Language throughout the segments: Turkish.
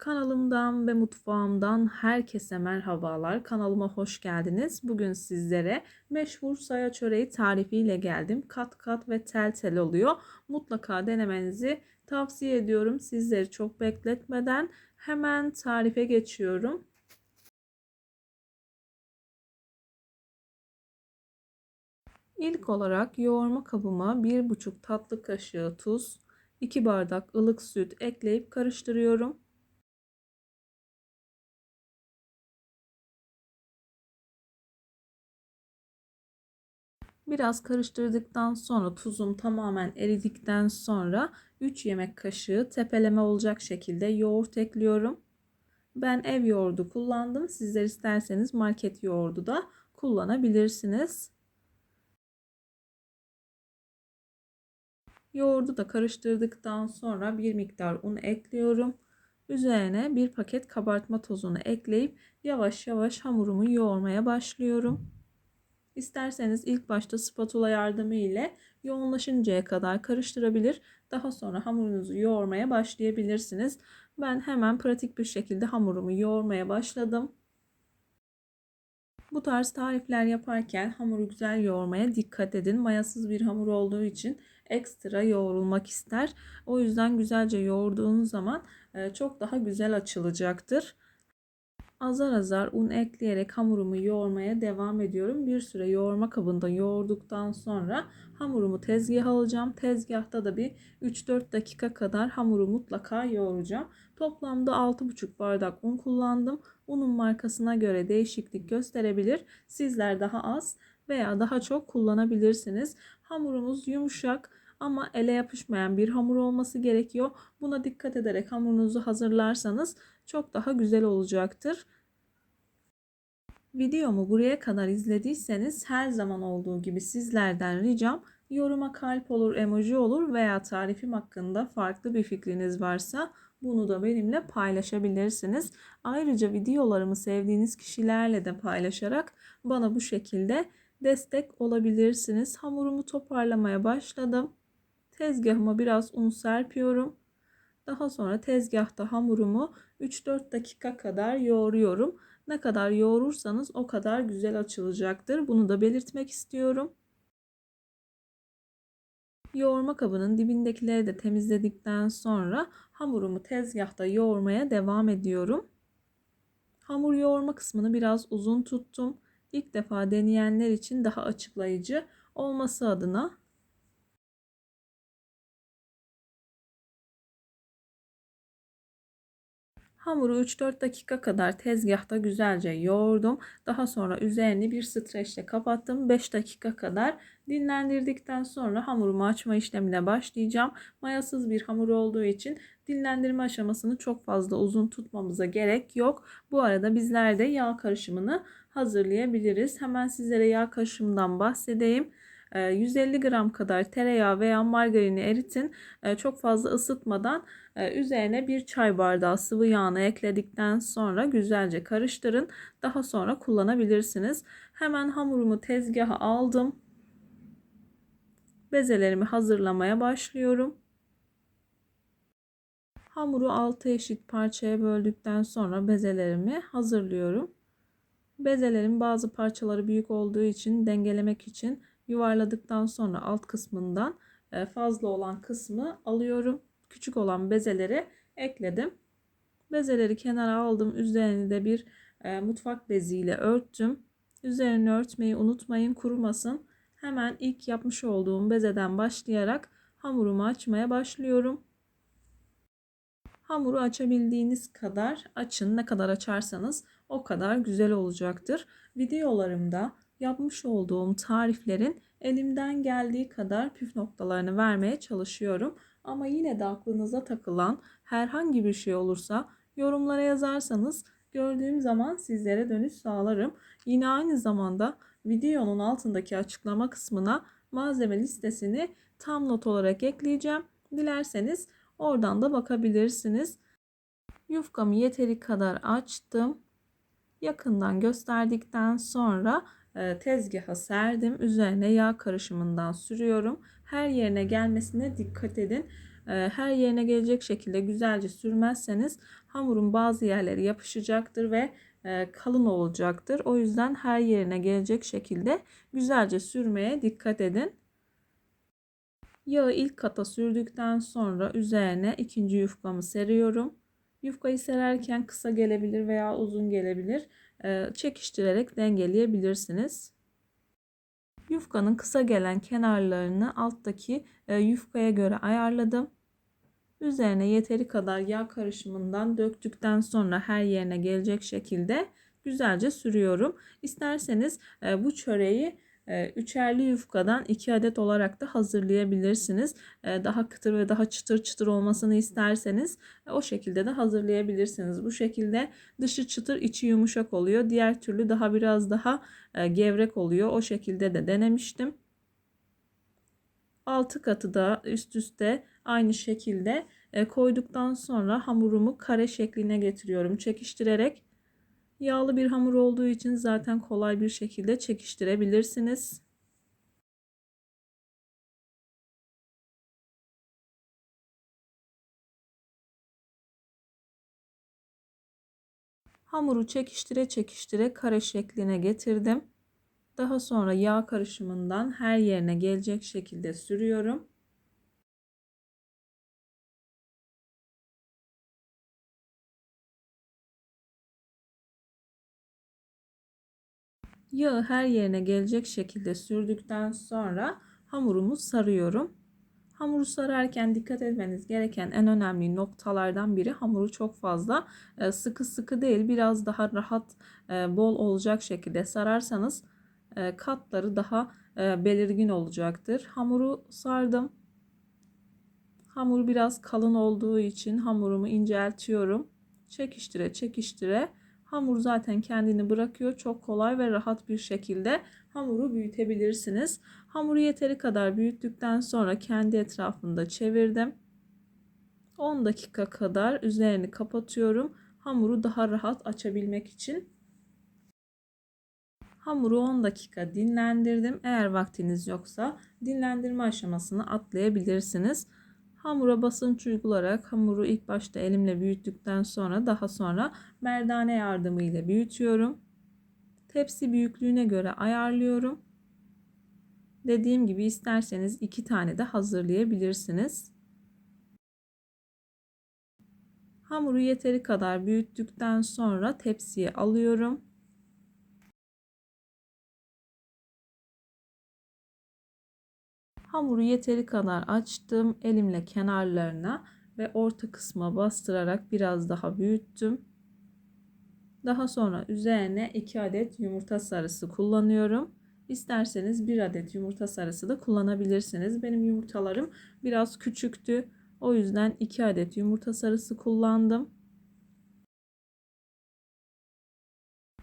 Kanalımdan ve mutfağımdan herkese merhabalar. Kanalıma hoş geldiniz. Bugün sizlere meşhur saya çöreği tarifiyle geldim. Kat kat ve tel tel oluyor. Mutlaka denemenizi tavsiye ediyorum. Sizleri çok bekletmeden hemen tarife geçiyorum. İlk olarak yoğurma kabıma 1,5 tatlı kaşığı tuz, 2 bardak ılık süt ekleyip karıştırıyorum. Biraz karıştırdıktan sonra tuzum tamamen eridikten sonra 3 yemek kaşığı tepeleme olacak şekilde yoğurt ekliyorum. Ben ev yoğurdu kullandım. Sizler isterseniz market yoğurdu da kullanabilirsiniz. Yoğurdu da karıştırdıktan sonra bir miktar un ekliyorum. Üzerine bir paket kabartma tozunu ekleyip yavaş yavaş hamurumu yoğurmaya başlıyorum. İsterseniz ilk başta spatula yardımı ile yoğunlaşıncaya kadar karıştırabilir. Daha sonra hamurunuzu yoğurmaya başlayabilirsiniz. Ben hemen pratik bir şekilde hamurumu yoğurmaya başladım. Bu tarz tarifler yaparken hamuru güzel yoğurmaya dikkat edin. Mayasız bir hamur olduğu için ekstra yoğrulmak ister. O yüzden güzelce yoğurduğunuz zaman e, çok daha güzel açılacaktır. Azar azar un ekleyerek hamurumu yoğurmaya devam ediyorum. Bir süre yoğurma kabında yoğurduktan sonra hamurumu tezgaha alacağım. Tezgahta da bir 3-4 dakika kadar hamuru mutlaka yoğuracağım. Toplamda 6,5 bardak un kullandım. Unun markasına göre değişiklik gösterebilir. Sizler daha az veya daha çok kullanabilirsiniz. Hamurumuz yumuşak ama ele yapışmayan bir hamur olması gerekiyor. Buna dikkat ederek hamurunuzu hazırlarsanız çok daha güzel olacaktır. Videomu buraya kadar izlediyseniz her zaman olduğu gibi sizlerden ricam yoruma kalp olur, emoji olur veya tarifim hakkında farklı bir fikriniz varsa bunu da benimle paylaşabilirsiniz. Ayrıca videolarımı sevdiğiniz kişilerle de paylaşarak bana bu şekilde destek olabilirsiniz. Hamurumu toparlamaya başladım. Tezgahıma biraz un serpiyorum. Daha sonra tezgahta hamurumu 3-4 dakika kadar yoğuruyorum. Ne kadar yoğurursanız o kadar güzel açılacaktır. Bunu da belirtmek istiyorum. Yoğurma kabının dibindekileri de temizledikten sonra hamurumu tezgahta yoğurmaya devam ediyorum. Hamur yoğurma kısmını biraz uzun tuttum. İlk defa deneyenler için daha açıklayıcı olması adına Hamuru 3-4 dakika kadar tezgahta güzelce yoğurdum. Daha sonra üzerini bir streçle kapattım. 5 dakika kadar dinlendirdikten sonra hamurumu açma işlemine başlayacağım. Mayasız bir hamur olduğu için dinlendirme aşamasını çok fazla uzun tutmamıza gerek yok. Bu arada bizler de yağ karışımını hazırlayabiliriz. Hemen sizlere yağ karışımından bahsedeyim. 150 ee, gram kadar tereyağı veya margarini eritin. Çok fazla ısıtmadan üzerine bir çay bardağı sıvı yağını ekledikten sonra güzelce karıştırın. Daha sonra kullanabilirsiniz. Hemen hamurumu tezgaha aldım. Bezelerimi hazırlamaya başlıyorum. Hamuru 6 eşit parçaya böldükten sonra bezelerimi hazırlıyorum. Bezelerin bazı parçaları büyük olduğu için dengelemek için yuvarladıktan sonra alt kısmından e, fazla olan kısmı alıyorum. Küçük olan bezeleri ekledim. Bezeleri kenara aldım. Üzerini de bir e, mutfak beziyle örttüm. Üzerini örtmeyi unutmayın kurumasın. Hemen ilk yapmış olduğum bezeden başlayarak hamurumu açmaya başlıyorum. Hamuru açabildiğiniz kadar açın. Ne kadar açarsanız o kadar güzel olacaktır. Videolarımda yapmış olduğum tariflerin elimden geldiği kadar püf noktalarını vermeye çalışıyorum. Ama yine de aklınıza takılan herhangi bir şey olursa yorumlara yazarsanız gördüğüm zaman sizlere dönüş sağlarım. Yine aynı zamanda videonun altındaki açıklama kısmına malzeme listesini tam not olarak ekleyeceğim. Dilerseniz oradan da bakabilirsiniz. Yufkamı yeteri kadar açtım. Yakından gösterdikten sonra tezgaha serdim. Üzerine yağ karışımından sürüyorum. Her yerine gelmesine dikkat edin. e, her yerine gelecek şekilde güzelce sürmezseniz hamurun bazı yerleri yapışacaktır ve e, kalın olacaktır. O yüzden her yerine gelecek şekilde güzelce sürmeye dikkat edin. Yağı ilk kata sürdükten sonra üzerine ikinci yufkamı seriyorum. Yufkayı sererken kısa gelebilir veya uzun gelebilir. E, çekiştirerek dengeleyebilirsiniz. Yufkanın kısa gelen kenarlarını alttaki e, yufkaya göre ayarladım. Üzerine yeteri kadar yağ karışımından döktükten sonra her yerine gelecek şekilde güzelce sürüyorum. İsterseniz e, bu çöreği üçerli yufkadan 2 adet olarak da hazırlayabilirsiniz. E, daha kıtır ve daha çıtır çıtır olmasını isterseniz o şekilde de hazırlayabilirsiniz. Bu şekilde dışı çıtır içi yumuşak oluyor. Diğer türlü daha biraz daha gevrek oluyor. O şekilde de denemiştim. 6 katı da üst üste aynı şekilde e, koyduktan sonra hamurumu kare şekline getiriyorum. Çekiştirerek yağlı bir hamur olduğu için zaten kolay bir şekilde çekiştirebilirsiniz. Hamuru çekiştire çekiştire kare şekline getirdim. Daha sonra yağ karışımından her yerine gelecek şekilde sürüyorum. Yağı her yerine gelecek şekilde sürdükten sonra hamurumu sarıyorum. Hamuru sararken dikkat etmeniz gereken en önemli noktalardan biri hamuru çok fazla e, sıkı sıkı değil biraz daha rahat e, bol olacak şekilde sararsanız e, katları daha belirgin olacaktır. Hamuru sardım. Hamur biraz kalın olduğu için hamurumu inceltiyorum. Çekiştire çekiştire Hamur zaten kendini bırakıyor. Çok kolay ve rahat bir şekilde hamuru büyütebilirsiniz. Hamuru yeteri kadar büyüttükten sonra kendi etrafında çevirdim. 10 dakika kadar üzerini kapatıyorum. Hamuru daha rahat açabilmek için. Hamuru 10 dakika dinlendirdim. Eğer vaktiniz yoksa dinlendirme aşamasını atlayabilirsiniz. Hamura basınç uygularak hamuru ilk başta elimle büyüttükten sonra daha sonra merdane yardımıyla büyütüyorum. Tepsi büyüklüğüne göre ayarlıyorum. Dediğim gibi isterseniz iki tane de hazırlayabilirsiniz. Hamuru yeteri kadar büyüttükten sonra tepsiye alıyorum. Hamuru yeteri kadar açtım. Elimle kenarlarına ve orta kısma bastırarak biraz daha büyüttüm. Daha sonra üzerine 2 adet yumurta sarısı kullanıyorum. İsterseniz 1 adet yumurta sarısı da kullanabilirsiniz. Benim yumurtalarım biraz küçüktü. O yüzden 2 adet yumurta sarısı kullandım.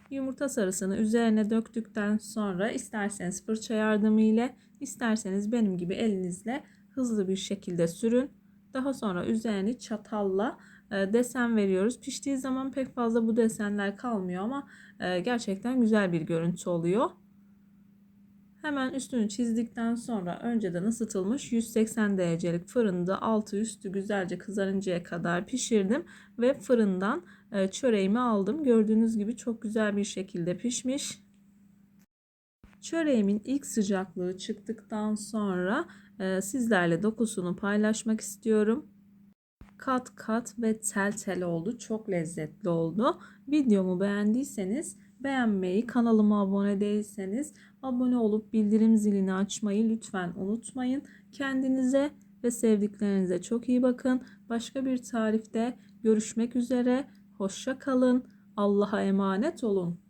Yumurta sarısını üzerine döktükten sonra isterseniz fırça yardımıyla isterseniz benim gibi elinizle hızlı bir şekilde sürün. Daha sonra üzerini çatalla e, desen veriyoruz. Piştiği zaman pek fazla bu desenler kalmıyor ama e, gerçekten güzel bir görüntü oluyor. Hemen üstünü çizdikten sonra önceden ısıtılmış 180 derecelik fırında altı üstü güzelce kızarıncaya kadar pişirdim ve fırından e, çöreğimi aldım. Gördüğünüz gibi çok güzel bir şekilde pişmiş. Çöreğimin ilk sıcaklığı çıktıktan sonra e, sizlerle dokusunu paylaşmak istiyorum. Kat kat ve tel tel oldu. Çok lezzetli oldu. Videomu beğendiyseniz beğenmeyi, kanalıma abone değilseniz abone olup bildirim zilini açmayı lütfen unutmayın. Kendinize ve sevdiklerinize çok iyi bakın. Başka bir tarifte görüşmek üzere. Hoşça kalın. Allah'a emanet olun.